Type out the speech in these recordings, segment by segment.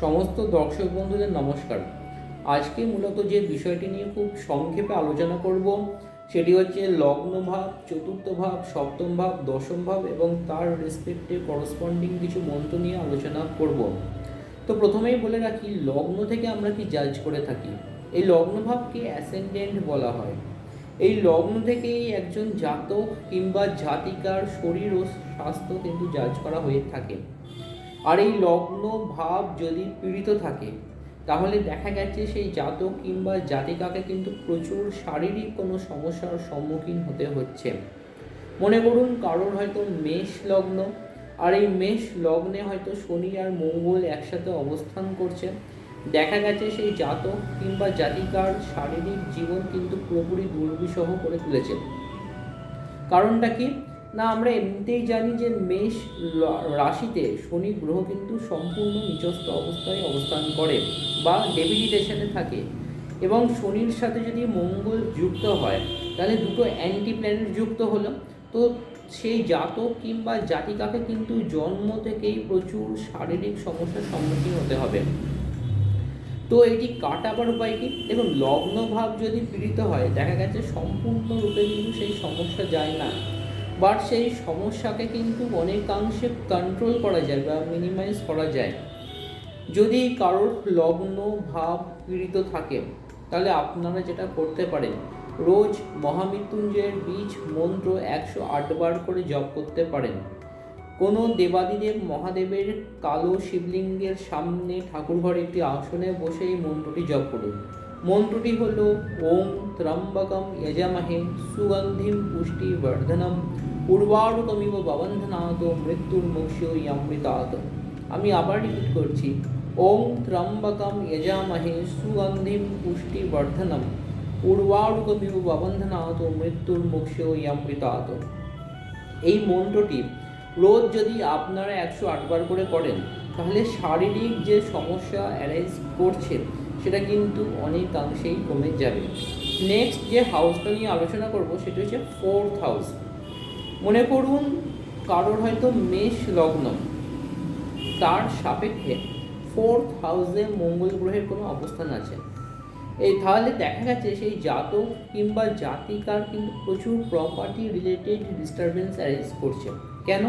সমস্ত দর্শক বন্ধুদের নমস্কার। আজকে মূলত যে বিষয়টি নিয়ে খুব সংক্ষেপে আলোচনা করব, সেটি হচ্ছে লগ্ন ভাব, চতুর্থ ভাব, সপ্তম ভাব, দশম ভাব এবং তার রেসপেক্টে করসপন্ডিং কিছু মন্ত্র নিয়ে আলোচনা করব। তো প্রথমেই বলে রাখি, লগ্ন থেকে আমরা কি জাজ করে থাকি? এই লগ্ন ভাবকে অ্যাসেন্ডেন্ট বলা হয়। এই লগ্ন থেকেই একজন জাতক কিংবা জাতিকার শরীর ও স্বাস্থ্য কিন্তু জাজ করা হয়ে থাকে। আর এই লগ্ন ভাব যদি পীড়িত থাকে, তাহলে দেখা গেছে সেই জাতক কিংবা জাতিকাকে কিন্তু প্রচুর শারীরিক কোনো সমস্যার সম্মুখীন হতে হচ্ছে। মনে করুন কারোর হয়তো মেষ লগ্ন, আর এই মেষ লগ্নে হয়তো শনি আর মঙ্গল একসাথে অবস্থান করছে। দেখা গেছে সেই জাতক কিংবা জাতিকার শারীরিক জীবন কিন্তু পুরোপুরি দুর্বিষহ করে তুলেছে। কারণটা কি? না, আমরা এমনিতেই জানি যে মেষ রাশিতে শনি গ্রহ কিন্তু সম্পূর্ণ নিচস্থ অবস্থায় অবস্থান করে বা ডেবিলিটেশনে থাকে এবং শনির সাথে যদি মঙ্গল যুক্ত হয়, তাহলে দুটো অ্যান্টি প্ল্যানেট যুক্ত হলো। তো সেই জাতক কিংবা জাতিকাকে কিন্তু জন্ম থেকেই প্রচুর শারীরিক সমস্যার সম্মুখীন হতে হবে। তো এটি কাটাবার উপায় কি? দেখুন, লগ্নভাব যদি পীড়িত হয়, দেখা গেছে সম্পূর্ণরূপে কিন্তু সেই সমস্যা যায় না। বাট সেই সমস্যাকে কিন্তু অনেকাংশে কন্ট্রোল করা যায় বা মিনিমাইজ করা যায়। যদি কারোর লগ্ন, ভাব পীড়িত থাকে, তাহলে আপনারা যেটা করতে পারেন, রোজ মহামৃত্যুঞ্জয়ের বীজ মন্ত্র একশো আটবার করে জপ করতে পারেন। কোনো দেবাদিদেব মহাদেবের কালো শিবলিঙ্গের সামনে ঠাকুরঘরে একটি আসনে বসে এই মন্ত্রটি জপ করুন। মন্ত্রটি হল, ওম ত্রম্বকম যজামহে সুগন্ধিম পুষ্টি বর্ধনম। উর্বারুকমিব ববন্ধনাত, মৃত্যুর মুক্ষিও অমৃতাত আমি আবার রিপিট করছি। ওম ত্রম্বকম যজামহে সুগন্ধিম পুষ্টি বর্ধনম উর্বারুকমিব ববন্ধনাত, মৃত্যুর মুক্ষিও অমৃতাত এই মন্ত্রটি রোজ যদি আপনারা একশো আটবার করে করেন তাহলে শারীরিক যে সমস্যা অ্যারাইজ করছে, সেটা কিন্তু অনেকাংশেই কমে যাবে। নেক্সট যে হাউসটা নিয়ে আলোচনা করব, সেটা হচ্ছে ফোর্থ হাউস মনে করুন, কারোর হয়তো মেষ লগ্ন। তার সাপেক্ষে ফোর্থ হাউসে মঙ্গল গ্রহের কোনো অবস্থান আছে। এই তাহলে দেখা গেছে সেই জাতক কিংবা জাতিকার কিন্তু প্রচুর প্রপার্টি রিলেটেড ডিস্টারবেন্স অ্যারেঞ্জ করছে। কেন?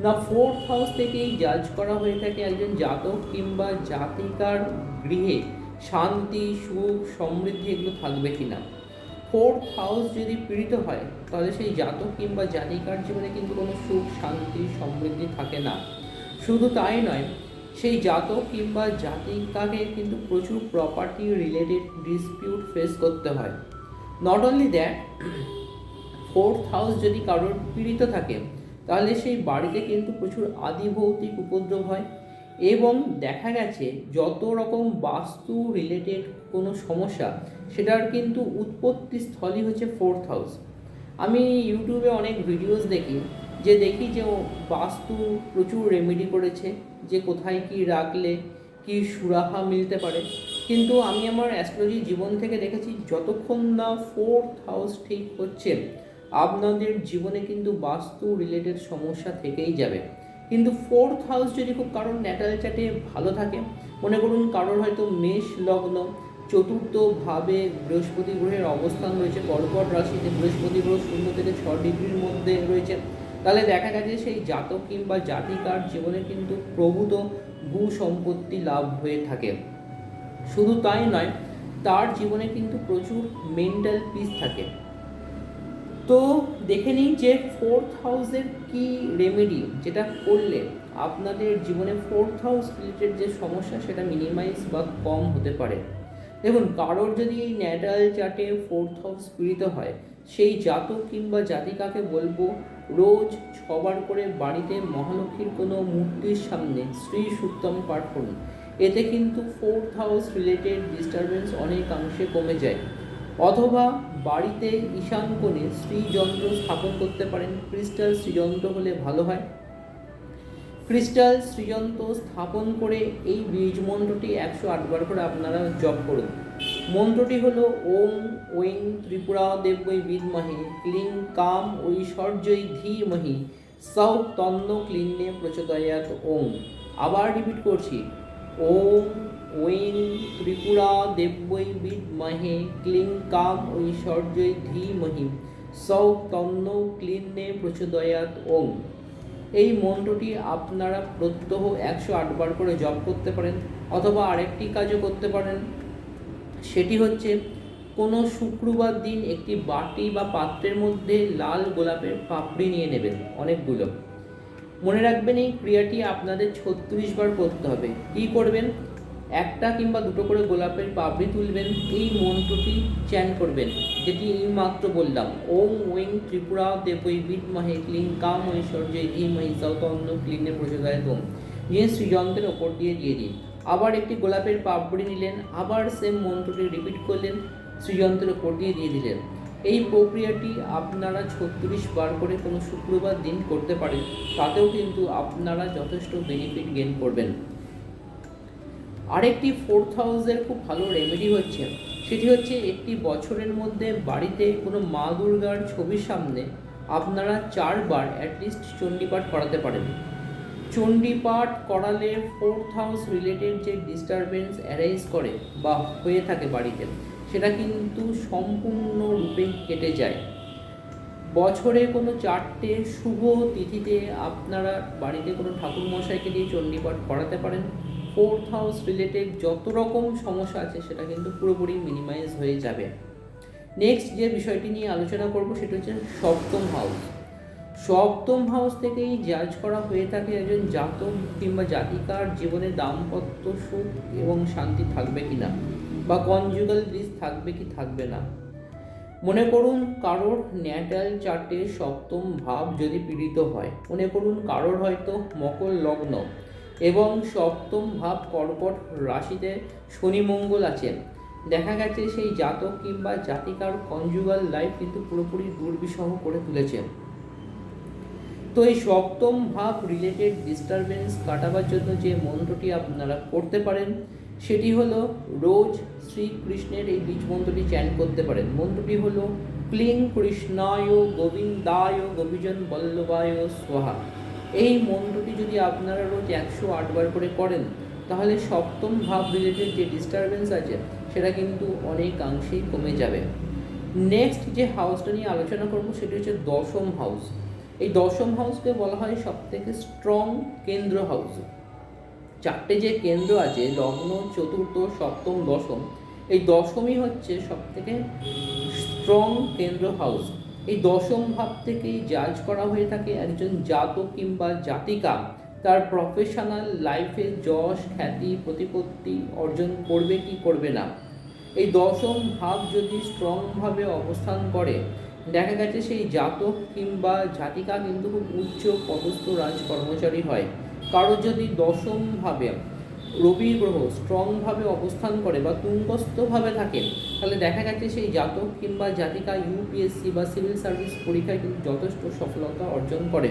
না ফোর্থ হাউস থেকেই জাজ করা হয়ে থাকে একজন জাতক কিংবা জাতিকার গৃহে শান্তি, সুখ, সমৃদ্ধি এগুলো থাকবে কি না ফোর্থ হাউস যদি পীড়িত হয় তাহলে সেই জাতক কিংবা জাতিকার জীবনে কিন্তু কোনো সুখ, শান্তি, সমৃদ্ধি থাকে না। শুধু তাই নয়, সেই জাতক কিংবা জাতিকাকে কিন্তু প্রচুর প্রপার্টি রিলেটেড ডিসপিউট ফেস করতে হয়। Not only that fourth house যদি কারোর পীড়িত থাকে, তাহলে সেই বাড়িতে কিন্তু প্রচুর আদিভৌতিক উপদ্রব হয় এবং দেখা গেছে যত রকম বাস্তু রিলেটেড কোনো সমস্যা, সেটার কিন্তু উৎপত্তি স্থলই হচ্ছে ফোর্থ হাউস আমি ইউটিউবে অনেক ভিডিওস দেখি, যে দেখি যে ও বাস্তু প্রচুর রেমেডি করেছে, যে কোথায় কি রাখলে, কি সুরাহা মিলতে পারে। কিন্তু আমি আমার অ্যাস্ট্রোলজি জীবন থেকে দেখেছি, যতক্ষণ না ফোর্থ হাউস ঠিক হচ্ছে, আপনাদের জীবনে কিন্তু বাস্তু রিলেটেড সমস্যা থেকেই যাবে। কিন্তু ফোর্থ হাউস যদি খুব কারোর ন্যাটাল চার্টে ভালো থাকে, মনে করুন কারোর হয়তো মেষ লগ্ন চতুর্থ ভাবে বৃহস্পতি গ্রহের অবস্থান রয়েছে। কর্কট রাশিতে বৃহস্পতি গ্রহ শূন্য থেকে ছ ডিগ্রির মধ্যে রয়েছে। তাহলে দেখা গেছে সেই জাতক কিংবা জাতিকার জীবনে কিন্তু প্রভূত ভূ সম্পত্তি লাভ হয়ে থাকে। শুধু তাই নয়, তার জীবনে কিন্তু প্রচুর মেন্টাল পিস থাকে। তো দেখে নিই যে ফোর্থ হাউসের কি রেমেডি যেটা করলে আপনাদের জীবনে ফোর্থ হাউস রিলেটেড যে সমস্যা, সেটা মিনিমাইজ বা কম হতে পারে। দেখুন, কারোর যদি এই ন্যাটাল চার্টে ফোর্থ হাউস পীড়িত হয়, সেই জাতক কিংবা জাতিকাকে বলব, রোজ ছবার করে বাড়িতে মহালক্ষ্মীর কোনো মূর্তির সামনে শ্রী সুত্তম পাঠ করুন এতে কিন্তু ফোর্থ হাউস রিলেটেড ডিস্টারবেন্স অনেকাংশে কমে যায়। অথবা বাড়িতে ঈশান কোণে শ্রীযন্ত্র স্থাপন করতে পারেন ক্রিস্টাল শ্রীযন্ত্র হলে ভালো হয়। ক্রিস্টাল শ্রীযন্ত্র স্থাপন করে এই বীজ মন্ত্রটি একশো আটবার করে আপনারা জপ করুন। মন্ত্রটি হল ওম ঐং ত্রিপুরা দেবৈ বিদ্মহে, ক্লিং কাম ঐশ্বর্যই ধীমহি, সৌ তন্ন ক্লিন্নে প্রচোদয়াত ওম। আবার রিপিট করছি। ওম ওইং ত্রিপুরা দেব্যৈ বিদ্মহে, ক্লিং কাম ঐশ্বর্যৈ ধীমহি, সৌ তন্ন ক্লিন্নে প্রচোদয়াত ওম। এই মন্ত্রটি আপনারা প্রত্যহ একশো আটবার করে জপ করতে পারেন অথবা আরেকটি কাজও করতে পারেন। সেটি হচ্ছে, কোনো শুক্রবার দিন একটি বাটি বা পাত্রের মধ্যে লাল গোলাপের পাপড়ি নিয়ে নেবেন, অনেকগুলো। মনে রাখবেন, এই ক্রিয়াটি আপনাদের ছত্রিশ বার করতে হবে। কী করবেন? একটা কিংবা দুটো করে গোলাপের পাপড়ি তুলবেন, এই মন্ত্রটি চ্যান করবেন, যেটি এই মাত্র বললাম। ওম ওং ত্রিপুরা দেবৈ বিদ্মহে ক্লিং কাম ঐশ্বর্য ধীমহি সৌতন্য ক্লিনে প্রচোদয় ওম নিয়ে শ্রীযন্ত্রের ওপর দিয়ে দিয়ে দিন। আবার একটি গোলাপের পাপড়ি নিলেন, আবার সেম মন্ত্রটি রিপিট করলেন শ্রীযন্ত্রের ওপর দিয়ে দিয়ে দিলেন। এই প্রক্রিয়াটি আপনারা ছত্রিশ বার করে কোনো শুক্রবার দিন করতে পারেন, তাতেও কিন্তু আপনারা যথেষ্ট বেনিফিট গেন করবেন। আরেকটি ফোর্থ হাউসের খুব ভালো রেমেডি হচ্ছে। সেটি হচ্ছে একটি বছরের মধ্যে বাড়িতে কোনো মা দুর্গার ছবির সামনে আপনারা চারবার অ্যাটলিস্ট চণ্ডীপাঠ করাতে পারেন। চণ্ডীপাঠ করালে ফোর্থ হাউস রিলেটেড যে ডিস্টারবেন্স অ্যারাইজ করে বা হয়ে থাকে বাড়িতে, সেটা কিন্তু সম্পূর্ণরূপে কেটে যায়। বছরে কোনো চারটে শুভ তিথিতে আপনারা বাড়িতে কোনো ঠাকুর মশাইকে দিয়ে চণ্ডীপাঠ করাতে পারেন। ফোর্থ হাউস রিলেটেড যত রকম সমস্যা আছে সেটা কিন্তু পুরোপুরি মিনিমাইজ হয়ে যাবে। নেক্সট যে বিষয়টি নিয়ে আলোচনা করব সেটা হচ্ছে সপ্তম হাউস সপ্তম হাউস থেকেই জাজ করা হয়ে থাকে একজন জাতক কিংবা জাতিকার জীবনে দাম্পত্য সুখ এবং শান্তি থাকবে কি না বা কনজুগাল ব্লিস থাকবে কি থাকবে না। মনে করুন কারোর ন্যাটাল চার্টে সপ্তম ভাব যদি পীড়িত হয়, মনে করুন কারোর হয়তো মকর লগ্ন। এবং সপ্তম ভাব কর্কট রাশিতে শনি মঙ্গল আছেন। দেখা গেছে সেই জাতক কিংবা জাতিকার কনজুগাল লাইফ কিন্তু পুরোপুরি দুর্বিষহ করে তুলেছে তো এই সপ্তম ভাব রিলেটেড ডিস্টারবেন্স কাটাবার জন্য যে মন্ত্রটি আপনারা করতে পারেন, সেটি হলো রোজ শ্রীকৃষ্ণের এই বীজ মন্ত্রটি চ্যান করতে পারেন। মন্ত্রটি হলো ক্লিং কৃষ্ণায় গোবিন্দায় গোবিজন বল্লভায় সোহা এই মন্ত্রটি যদি আপনারা রোজ একশো আটবার করে করেন, তাহলে সপ্তম ভাব রিলেটেড যে ডিস্টারবেন্স আছে, সেটা কিন্তু অনেকাংশেই কমে যাবে। নেক্সট যে হাউসটা নিয়ে আলোচনা করব, সেটি হচ্ছে দশম হাউস এই দশম হাউসকে বলা হয় সব থেকে স্ট্রং কেন্দ্র হাউস চারটে যে কেন্দ্র আছে, লগ্ন, চতুর্থ, সপ্তম, দশম, এই দশমই হচ্ছে সব থেকে স্ট্রং কেন্দ্র হাউস এই দশম ভাব থেকেই জাজ করা হয়ে থাকে একজন জাতক কিংবা জাতিকা। তার প্রফেশনাল লাইফে যশ, খ্যাতি, প্রতিপত্তি অর্জন করবে কি করবে না? এই দশম ভাব যদি স্ট্রংভাবে অবস্থান করে, দেখা গেছে সেই জাতক কিংবা জাতিকা কিন্তু খুব উচ্চ পদস্থ রাজ কর্মচারী হয়। কারও যদি দশমভাবে রবি গ্রহ স্ট্রংভাবে অবস্থান করে বা তুঙ্গস্থভাবে থাকে তাহলে দেখা গেছে সেই জাতক কিংবা জাতিকা ইউপিএসসি বা সিভিল সার্ভিস পরীক্ষায় কিন্তু যথেষ্ট সফলতা অর্জন করে।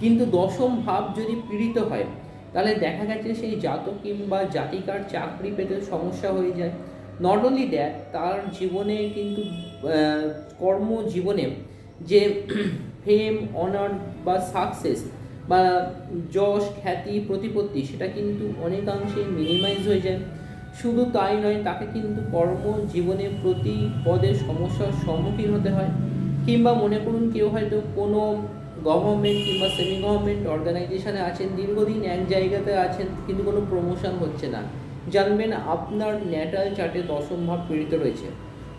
কিন্তু দশম ভাব যদি পীড়িত হয়, তাহলে দেখা গেছে সেই জাতক কিংবা জাতিকার চাকরি পেতে সমস্যা হয়ে যায়। নট অনলি দ্যাট তার জীবনে কিন্তু কর্মজীবনে যে ফেম অনার বা সাকসেস বা যশ, খ্যাতি, প্রতিপত্তি, সেটা কিন্তু অনেকাংশে মিনিমাইজ হয়ে যায়। শুধু তাই নয়, তাকে কিন্তু কর্মজীবনে প্রতি পদে সমস্যার সম্মুখীন হতে হয়। কিংবা মনে করুন, কেউ হয়তো কোনো গভর্নমেন্ট কিংবা সেমি গভর্নমেন্ট অর্গানাইজেশনে আছেন, দীর্ঘদিন এক জায়গাতে আছেন, কিন্তু কোনো প্রমোশন হচ্ছে না। জানবেন, আপনার ন্যাটাল চার্টে দশম ভাব পীড়িত রয়েছে।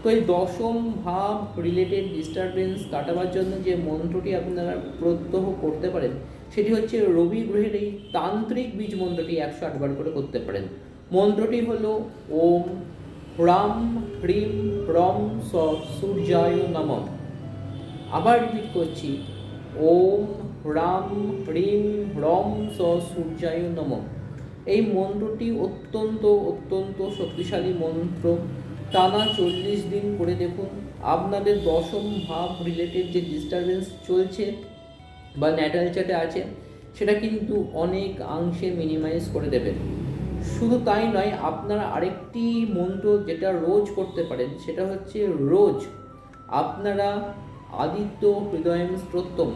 তো এই দশম ভাব রিলেটেড ডিস্টারবেন্স কাটাবার জন্য যে মন্ত্রটি আপনারা প্রত্যহ করতে পারেন সেটি হচ্ছে রবি গ্রহের এই তান্ত্রিক বীজ মন্ত্রটি একশো আটবার করে করতে পারেন। মন্ত্রটি হল ওম রাম হ্রিম রম স সূর্যায় নম। আবার রিপিট করছি। ওম রাম হ্রিম রম স সূর্যায় নম। এই মন্ত্রটি অত্যন্ত অত্যন্ত শক্তিশালী মন্ত্র। টানা চল্লিশ দিন করে দেখুন। আপনাদের দশম ভাব রিলেটেড যে ডিস্টারবেন্স চলছে বা ন্যাটালচাতে আছে, সেটা কিন্তু অনেক অংশে মিনিমাইজ করে দেবেন শুধু তাই নয়, আপনারা আরেকটি মন্ত্র যেটা রোজ করতে পারেন, সেটা হচ্ছে রোজ। আপনারা আদিত্য হৃদয়ম স্তোত্তম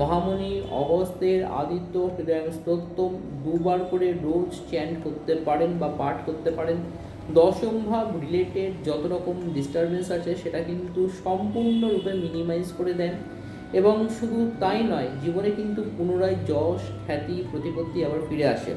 মহামণি অবস্থের আদিত্য হৃদয়ম স্তোত্তম দুবার করে রোজ চ্যান্ট করতে পারেন বা পাঠ করতে পারেন। দশম ভাব রিলেটেড যত রকম ডিস্টারবেন্স আছে, সেটা কিন্তু সম্পূর্ণরূপে মিনিমাইজ করে দেন। এবং শুধু তাই নয় জীবনে কিন্তু পুনরায় যশ খ্যাতি প্রতিপত্তি আবার ফিরে আসে।